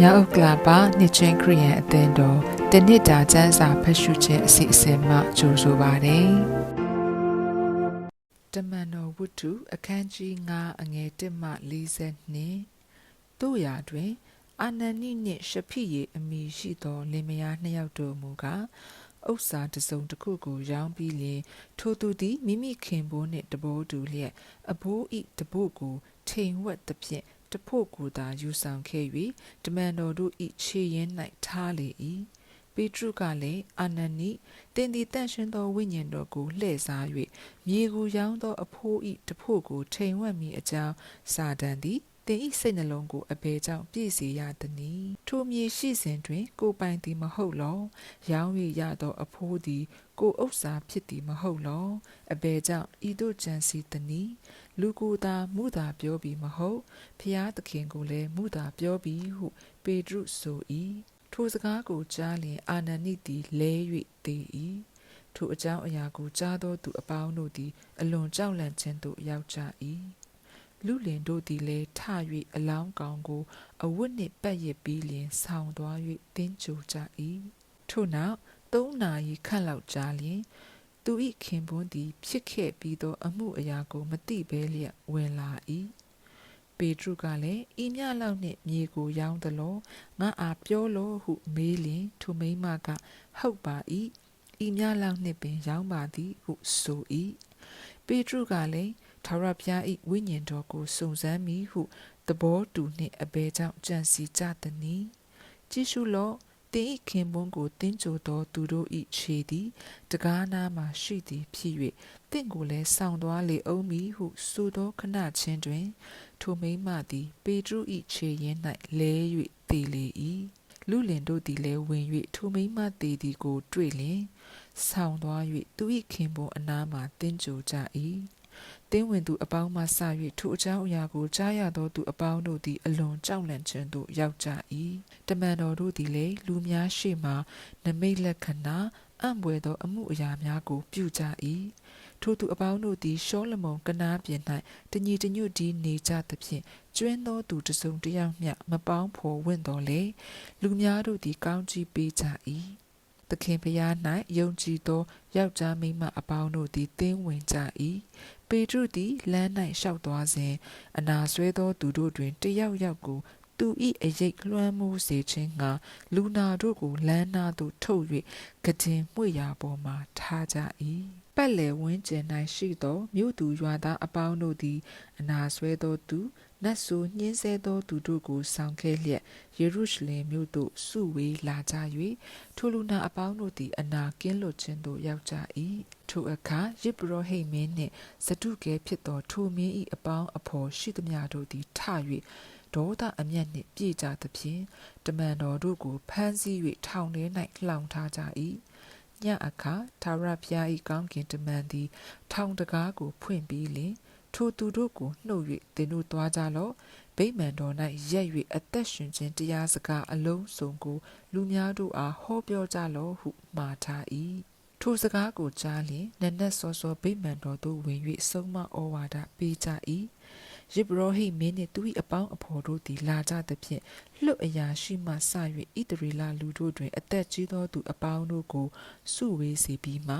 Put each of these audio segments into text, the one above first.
မြောက်ဥက္ကလာပါနှစ်ချင်းခရီးယန်အသင်းတော်တနစ်တာကျမ်းစာဖတ်ရှုခြင်းအစီအစဉ်မှကြိုဆိုပါရစေ။တမန်တော်ဝတ္ထုအခန်းကြီး9အငယ်1မှ42တို့ရာတွင် အာနန်နိနှင့်ရှဖိယေအမိရှိသောလင်မယားနှစ်ယောက်တို့မူကားဥစ္စာတစုံတစ်ခုကိုရောင်းပြီးလျင်ထိုသူသည်မိမိခင်ဘိုးနှင့်တဘိုးတူလျက်အဘိုးဤတဘို့ကိုထိန်ဝက်သဖြင့် တဖို့ကိုသာယူဆောင်ခဲ့၍တမန်တော်တို့ဤခြေရင်း၌ထားလေ၏ပေတရုကလည်းအာနန်နိတင်သည်တန့်ရှင်းသောဝိညာဉ်တော်ကိုလှည့်စား၍မြေကိုရောင်းသောအဖိုးဤတဖို့ကိုထိန်ဝက်မိအကြောင်းစာတန်သည်တင်ဤစိတ်နှလုံးကိုအဘယ်ကြောင့်ပြည့်စေရသနည်းထိုမြေရှိစဉ်တွင် ကိုပိုင်သည်မဟုတ်လောရောင်း၍ရသောအဖိုးသည် ကိုဥစ္စာဖြစ်သည်မဟုတ်လောအဘယ်ကြောင့်ဤတို့ကြံစီသနည်း လူကိုသာမုသာပြောပြီးမဟုတ်ဖျားသခင်ကိုလည်းမုသာပြောပြီးဟု ပေတရုဆို၏ထိုစကားကိုကြားလျင် အာနဏိသည်လဲ၍သေ၏ထိုအကြောင်းအရာကိုကြားသောသူအပေါင်းတို့သည် အလွန်ကြောက်လန့်ခြင်းသို့ရောက်ကြ၏လူလင်တို့သည်လည်းထ၍အလောင်းကောင်ကို အဝတ်နှင့်ပတ်ရစ်ပြီးလျင်ဆောင်းသွား၍တင်းကြိုကြ၏ထို့နောက်သုံးနာရီခန့်လောက်ကြာလျင် သူ၏ခင်ပွန်းသည် ဖြစ်ခဲ့ပြီးသော အမှုအရာကို မသိဘဲလျက်ဝင်လာ၏ပေတရုကလည်းဤမြလောက်နှင့်မြေကိုရောင်းသလောငါအားပြောလောဟုမေးလျင်ထိုမိန်းမက ဟုတ်ပါ၏ဤမြလောက်နှင့်ပင်ရောင်းပါသည်ဟုဆို၏ပေတရုကလည်းထာဝရဘုရား၏ဝိညာဉ်တော်ကိုစုံစမ်းမိဟုသဘောတူနှင့်အဘယ်ကြောင့်ကြံစီကြသနည်းကြည့်ရှုလော့ တင်ဤခင်ပွန်းကိုတင်းကြိုသောသူတို့ဤခြေသည်တကားနာမှရှိသည်ဖြစ်၍တင့်ကိုလည်းဆောင်သွားလေအောင်မီဟုဆိုသောခဏချင်းတွင် ထိုမိမသည် ပေတရုဤခြေရင်း၌လဲ၍တည်လေ၏လူလင်တို့သည်လည်းဝင်၍ထိုမိမသေးသည်ကို တွေ့လျင် ဆောင်းသွား၍သူ၏ခင်ပွန်းအနားမှတင်းကြိုကြ၏ တင်းဝင်သူအပေါင်းမှစ၍ထိုအကြောင်းအရာကိုကြားရသောသူအပေါင်းတို့သည်အလွန်ကြောက်လန့်ခြင်းသို့ရောက်ကြ၏တမန်တော်တို့သည်လည်းလူများရှေ့မှနမိတ်လက္ခဏာအံ့ဘွယ်သောအမှုအရာများကိုပြုကြ၏ထိုသူအပေါင်းတို့သည်ရှောလမုန်ကနားပြင်၌တညီတညွတ်ဒီနေကြသဖြင့်ကျွင်းသောသူတစုံတယောက်မျှမပေါင်းဖော်ဝင့်တော်လေလူများတို့သည်ကောင်းကြီးပေးကြ၏သ ခင်ဖျား၌ယုံကြည်သောယောက်ျားမိန်းမအပေါင်းတို့သည်တင်းဝင်ကြ၏ပေတရုသည်လမ်း၌ရှောက်သွားစဉ်အနာဆွဲသောသူတို့တွင်တယောက်ယောက်ကိုသူ၏အရိတ်လွှမ်းမိုးစေခြင်းငှာလူနာတို့ကိုလမ်းနာသို့ထုတ်၍ကဒင်မှွေရာပေါ်မှထားကြ၏ပတ်လည်ဝန်းကျင်၌ရှိသောမြို့သူရွာသားအပေါင်းတို့သည်အနာဆွဲသောသူ နတ်ဆိုညှင်းဆဲသောသူတို့ကိုဆောင်ခဲ့လျက်ယေရုရှလင်မြို့သို့စုဝေးလာကြ၍ထိုလူနာအပေါင်းတို့သည်အနာကင်းလွတ်ခြင်းသို့ရောက်ကြ၏ထိုအခါယေဘရဟိမင်းနှင့်ဇဒုကဲဖြစ်သောထိုမင်း၏အပေါင်းအဖော်ရှိသမျှတို့သည်ထ၍ဒေါသအမျက်နှင့်ပြေကြသဖြင့်တမန်တော်တို့ကိုဖမ်းဆီး၍ထောင်ထဲ၌လှောင်ထားကြ၏ညအခါသာရဖျား၏ကောင်းကင်တမန်သည် ထောင်တကားကိုဖွင့်ပြီးလျှင် ထိုသူတို့ကိုနှုတ်၍သင်တို့သွားကြလော့ဗိမာန်တော်၌ရက်၍အသက်ရှင်ခြင်းတရားစကားအလုံးစုံကိုလူများတို့အားဟောပြောကြလော့ဟုမှာထား၏ထိုစကားကိုကြားလျင်နက်နက်စောစောဗိမာန်တော်သို့ဝင်၍ဆုံးမဩဝါဒပေးကြ၏ယေဘရဟိမင်းနှင့်သူ၏အပေါင်းအဖော်တို့သည်လာကြသဖြင့်လွတ်အရာရှိမှစ၍ဣတရီလာလူတို့တွင် အသက်ကြီးသောသူအပေါင်းတို့ကိုစုဝေးစေပြီးမှ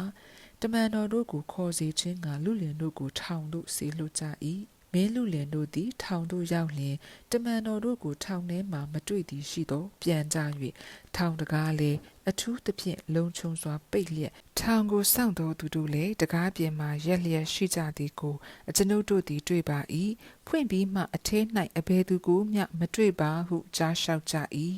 တမန်တော်တို့ကိုခေါ်စေခြင်းကလူလင်တို့ကိုထောင်သို့ဆေလွတ်ကြ၏မင်းလူလင်တို့သည်ထောင်သို့ရောက်လျင်တမန်တော်တို့ကိုထောင်ထဲမှမတွေ့သည်ရှိသောပြန်ကြ၍ထောင်တကားလည်းအထူးသဖြင့်လုံခြုံစွာပိတ်လျက်ထောင်ကိုစောင့်တော်သူတို့လည်းတကားပြင်မှရက်လျက်ရှိကြသည်ကိုအကျွန်ုပ်တို့သည်တွေ့ပါ၏ဖွင့်ပြီးမှအထဲ၌အဘယ်သူကိုမျှမတွေ့ပါဟုကြားလျှောက်ကြ၏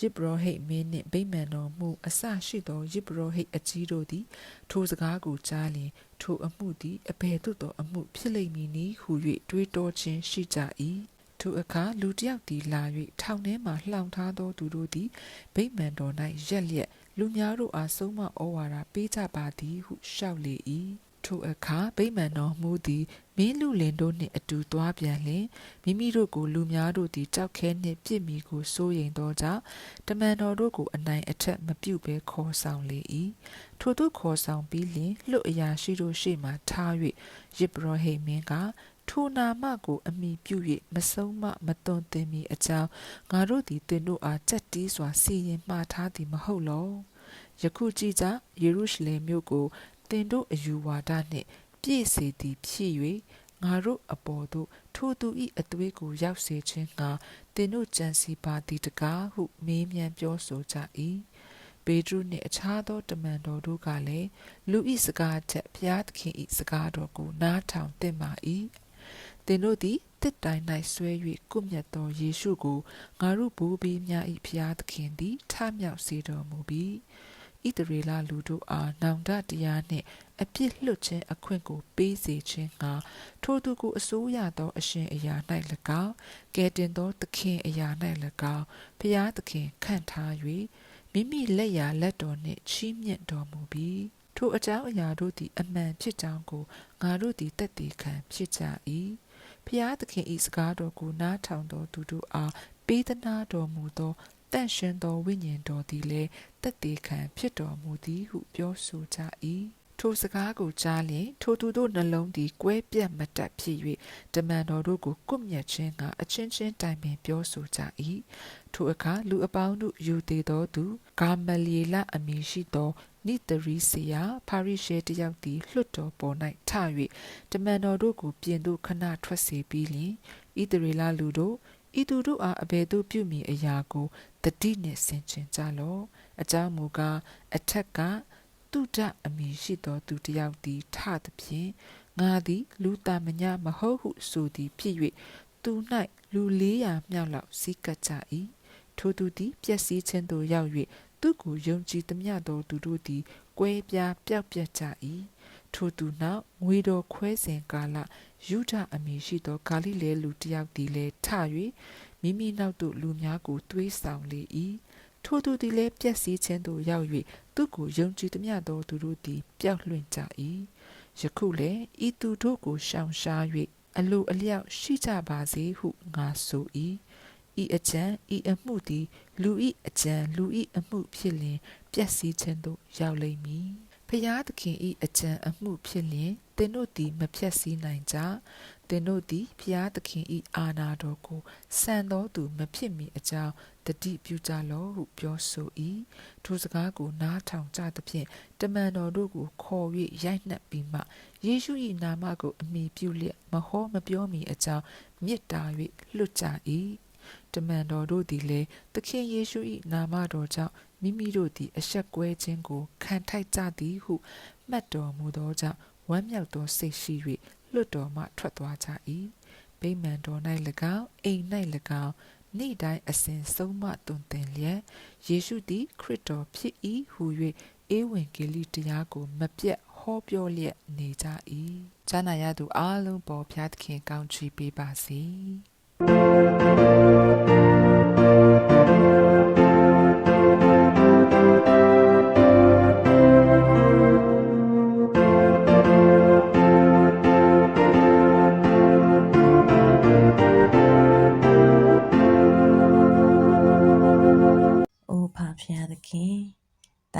ယစ်ဘရဟိတ်မင်းနှင့်ဗိမာန်တော်မူအစရှိသောယစ်ဘရဟိတ်အကြီးတို့သည် ထိုစကားကိုကြားလျင်ထိုအမှုသည်အဘယ်သို့သောအမှုဖြစ်လိမ့်မည်နည်းဟု၍တွေးတောခြင်းရှိကြ၏ထိုအခါလူတစ်ယောက်သည်လာ၍ထောင်ထဲမှလှောင်ထားသောသူတို့သည်ဗိမာန်တော်၌ရက်လျက်လူများတို့အားဆုံးမဩဝါဒပေးကြပါသည်ဟုလျှောက်လေ၏ ထိုအခါဗိမာန်တော်မူသည်မင်းလူလင်တို့နှင့်အတူသွားပြန်လျင်မိမိတို့ကိုလူများတို့သည်ကြောက်ခဲနှင့်ပြစ်မိကိုစိုးရိမ်သောကြောင့်တမန်တော်တို့ကိုအနိုင်အထက်မပြုတ်ဘဲခေါ်ဆောင်လေ၏ထိုသို့ခေါ်ဆောင်ပြီးလျင်လွတ်အရာရှိတို့ရှေ့မှထား၍ယေဘရဟိမင်းကထိုနာမကိုအမိပြု၍မဆုံးမမသွန်သင်မီအကြောင်းငါတို့သည်သင်တို့အားကြက်တီးစွာစီရင်မှားထားသည်မဟုတ်လောယခုကြည်ကြယေရုရှလင်မြို့ကို သင်တို့အယူဝါဒနှင့် ပြည့်စေသည်ဖြစ်၍ငါတို့အပေါ်သို့ထိုသူ၏အသွေးကိုရောက်စေခြင်းငှာသင်တို့ကြံစီပါသည်တကားဟုမေးမြန်းပြောဆိုကြ၏ပေတရုနှင့်အခြားသောတမန်တော်တို့ကလည်းလူဤစကားချက်ဘုရားသခင်ဤစကားတော်ကိုနားထောင်သင့်ပါ၏သင်တို့သည်တစ်တိုင်၌ဆွဲ၍ကုမြတ်သောယေရှုကိုငါတို့ဘိုးဘေးများ၏ဘုရားသခင်သည်ထမြောက်စေတော်မူပြီး ဣတရေလလူတို့အားနောင်တတရားနှင့်အပြစ်လွတ်ခြင်းအခွင့်ကိုပေးစေခြင်းငှာထိုသူကိုအစိုးရသောအရှင်အရာ၌၎င်းကဲတင်သောသခင်အရာ၌၎င်းဘုရားသခင်ခန့်ထား၍မိမိလက်ရာလက်တော်နှင့်ချီးမြှင့်တော်မူပြီးထိုအကြောင်းအရာတို့သည်အမှန်ဖြစ်ကြောင်းကိုငါတို့သည်တက်တည်ခံဖြစ်ကြ၏ဖျားသခင်ဤစကားတော်ကိုနားထောင်တော်သူတို့အားပေးသနာတော်မူသော တန့်ရှင်းသောဝိညာဉ်တော်သည်လည်းတက်တည်ခံဖြစ်တော်မူသည်ဟုပြောဆိုကြ၏ထိုစကားကိုကြားလျင်ထိုသူတို့နှလုံးသည်ကွဲပြတ်မတတ်ဖြစ်၍တမန်တော်တို့ကိုကုမြတ်ခြင်းကအချင်းချင်းတိုင်ပင်ပြောဆိုကြ၏ထိုအခါလူအပေါင်းတို့ယူသေးသောသူဂါမလီလအမည်ရှိသောနိတရီစီယာပါရိရှဲတယောက်သည်လွတ်တော်ပေါ်၌ထ၍တမန်တော်တို့ကိုပြင်သို့ခဏထွက်စေပြီးလျှင်ဣတရီလလူတို့ဤသူတို့အားအဘယ်သို့ပြုမည်အရာကို တတိနှင့်ဆင်ခြင်ကြလော့အကြောင်းမူကားအထက်ကတုဒ္ဒအမည်ရှိသောသူတယောက်သည်ထသဖြင့်ငါသည်လူတမညာမဟုတ်ဟုဆိုသည်ဖြစ်၍သူ၌လူ400မြောက်လောက်စီးကပ်ကြ၏ထိုသူသည်ပျက်စီးခြင်းသို့ရောက်၍သူကိုယုံကြည်သမျှသောသူတို့သည်ကွဲပြားပျောက်ပြတ်ကြ၏ထိုသူနောက်ငွေတော်ခွဲစဉ်ကာလယူဒအမည်ရှိသောဂါလိလဲလူတစ်ယောက်သည်လည်းထ၍ မိမိနောက်သို့လူများကိုသွေးဆောင်လေ၏ထိုသူသည်လည်းပျက်စီးခြင်းသို့ရောက်၍သူကိုယုံကြည်သမျှသောသူတို့သည်ပျောက်လွင့်ကြ၏ယခုလည်းဤသူတို့ကိုရှောင်ရှား၍အလိုအလျောက်ရှိကြပါစေဟုငါဆို၏ဤအကြံဤအမှုသည် လူဤအကြံလူဤအမှုဖြစ်လျင် ပျက်စီးခြင်းသို့ရောက်လိမ့်မည် ဖျားသခင်ဤအကြံအမှုဖြစ်လျင်သင်တို့သည် မဖြတ်စည်းနိုင်ကြသင်တို့သည်ဖျားသခင်ဤအာနာတော်ကိုစံတော်သူမဖြစ်မီအကြောင်းတတိပြုကြလောဟုပြောဆို၏ထိုစကားကိုနားထောင်ကြသဖြင့်တမန်တော်တို့ကိုခေါ်၍ရိုက်နှက်ပြီးမှယေရှု၏နာမကိုအမိပြုလျက်မဟောမပြောမီအကြောင်းမေတ္တာ၍လွတ်ကြ၏တမန်တော်တို့သည်လည်းသခင်ယေရှု၏နာမတော်ကြောင့် မိမိတို့သည်အဆက်ကွဲခြင်းကိုခံထိုက်ကြသည်ဟုမှတ်တော်မူသောကြောင့်ဝမ်းမြောက်သောစိတ်ရှိ၍လွတ်တော်မှထွက်သွားကြ၏ဗိမာန်တော်၌၎င်းအိမ်၌၎င်းနေ့တိုင်းအစဉ်ဆုံးမတွင်တင်လျက်ယေရှုသည်ခရစ်တော်ဖြစ်၏ဟု၍ဧဝံဂေလိတရားကိုမပြတ်ဟောပြောလျက်နေကြ၏ဈာနာရသူအလုံးပေါ်ဖျားသခင်ကောင်းချီးပေးပါစေ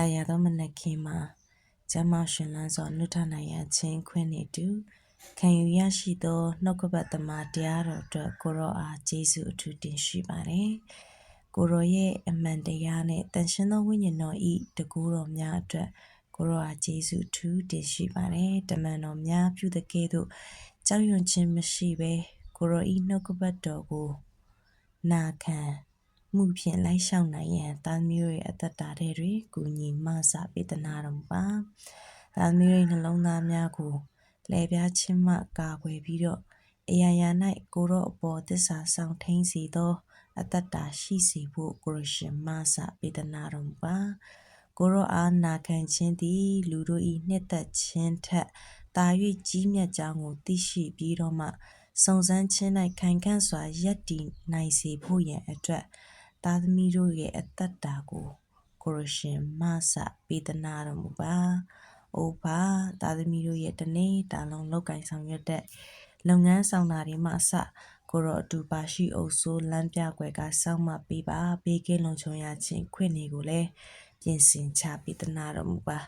တာယာသောမနက်ခင်းမှာကျမ်းမရှင်လန်းစွာနှုတ်ထနိုင်ရခြင်းခွင့်နေတူခံယူရရှိသောနှုတ်ကပတ်သမားတရားတော်အတွက်ကိုရောအားကျေးဇူးအထူးတင်ရှိပါတယ်ကိုရောရဲ့အမှန်တရားနဲ့တန်ရှင်းသောဝိညာဉ်တော်ဤတကူတော်များအတွက်ကိုရောအားကျေးဇူးထူးတင်ရှိပါတယ်တမန်တော်များပြုတဲ့ကဲ့သို့ကြောက်ရွံ့ခြင်းမရှိဘဲကိုရောဤနှုတ်ကပတ်တော်ကိုနာခံ မှုဖြင့်လိုက်ရှောင်နိုင်ရန်သားမျိုးရဲ့အသက်တာထဲတွင်ကုညီမဆပေးသနာတော်မူပါသားမျိုးရဲ့နှလုံးသားများကိုလဲပြားခြင်းမှကာကွယ်ပြီးတော့အရာရာ၌ကိုရောအပေါ်သစ္စာဆောင်ထိန်စီသောအသက်တာရှိစေဖို့ကိုရရှင်မဆပေးသနာတော်မူပါကိုရောအားနာခံခြင်းသည် လူတို့၏နှစ်သက်ခြင်းထက်တာ၍ကြီးမြတ်ကြောင်းကိုသိရှိပြီးတော့မှစုံစမ်းခြင်း၌ခိုင်ခန့်စွာယက်တည်နိုင်စေဖို့ရန်အတွက် သားသမီးတို့ရဲ့အသက်တာကိုကိုရရှင်မဆပေးသနာတော်မူပါ။အိုပါသားသမီးတို့ရဲ့တနေ့တာလုံးလောက်ကင်ဆောင်ရွက်တဲ့လုပ်ငန်းဆောင်တာတွေမှအစကိုရောအတူပါရှိအုပ်ဆိုးလမ်းပြကွယ်ကစောင့်မပေးပါဘေးကင်းလုံခြုံရခြင်းခွင့်တွေကိုလည်းပြင်ဆင်ချပေးသနာတော်မူပါ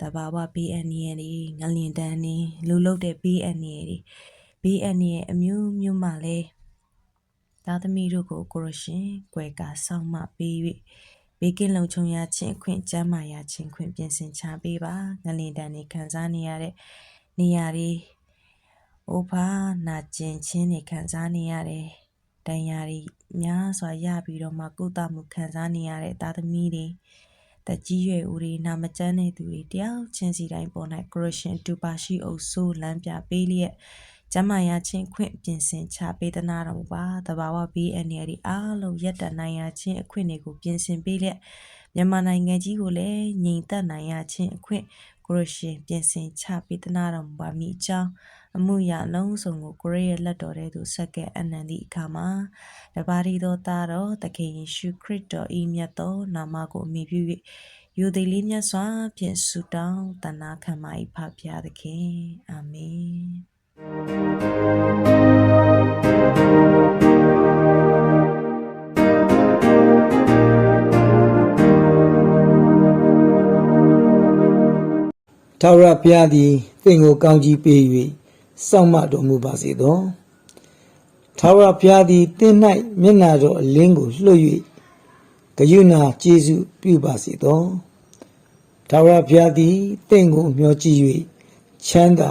တဘာဝဘေးအန္တရာယ်တွေငလျင်တန်းတွေလူလုတဲ့ဘေးအန္တရာယ်တွေဘဘေးအန္တရာယ်အမျိုးမျိုးမှလည်း သားသမီးတို့ကိုကိုရရှင်ကွယ်ကာဆောက်မပေး၍ဘေးကင်းလုံခြုံရခြင်းအခွင့်ကျမ်းမာရခြင်းခွင့်ပြင်ဆင်ချပေးပါငလင်တန်နေခံစားနေရတဲ့နေရာတွေအိုဖာနာကျင်ခြင်းတွေခံစားနေရတယ်တန်ရာတွေများစွာရပြီးတော့မှကုသမှုခံစားနေရတဲ့သားသမီးတွေတက်ကြီးရွယ်ဦးတွေနာမကျန်းတဲ့သူတွေတယောက်ချင်းစီတိုင်းပေါ်၌ကရရှင်တူပါရှိအုပ်ဆိုးလမ်းပြပေးလျက် ကျမ်းမာရခြင်းအခွင့်ပြင်ဆင်ချပေးသနာတော်မူပါတဘာဝဘေးအန္တရာယ်ဒီအားလုံးရပ်တန့်နိုင်ရခြင်းအခွင့်တွေကိုပြင်ဆင်ပေးလျက်မြန်မာနိုင်ငံကြီးကိုလည်းငြိမ်သက်နိုင်ရခြင်းအခွင့်ကိုရရှင်ပြင်ဆင်ချပေးသနာတော်မူပါမိအကြောင်းအမှုရအလုံးစုံကိုကိုရရဲ့လက်တော်ထဲသို့ဆက်ကဲအနန္တိအခါမှာတပါးရီသောသားတော်သခင်ယေရှုခရစ်တော်ဤမြတ်သောနာမကိုအမိပြု၍ယူသည်လေးမြတ်စွာဖြင့်ဆုတောင်းတနာခံပါ၏ဖဖျားသခင်အာမင် ထာဝရဘုရားသည်သင်ကိုကောင်းကြီးပေး၍စောင့်မတော်မူပါစေသောထာဝရဘုရားသည်သင်၌မျက်နာတော်အလင်းကိုလွှတ်၍ဂယုဏကျေးဇူးပြုပါစေသောထာဝရဘုရားသည်သင်ကိုမျှော်ကြည့်၍ချမ်းသာ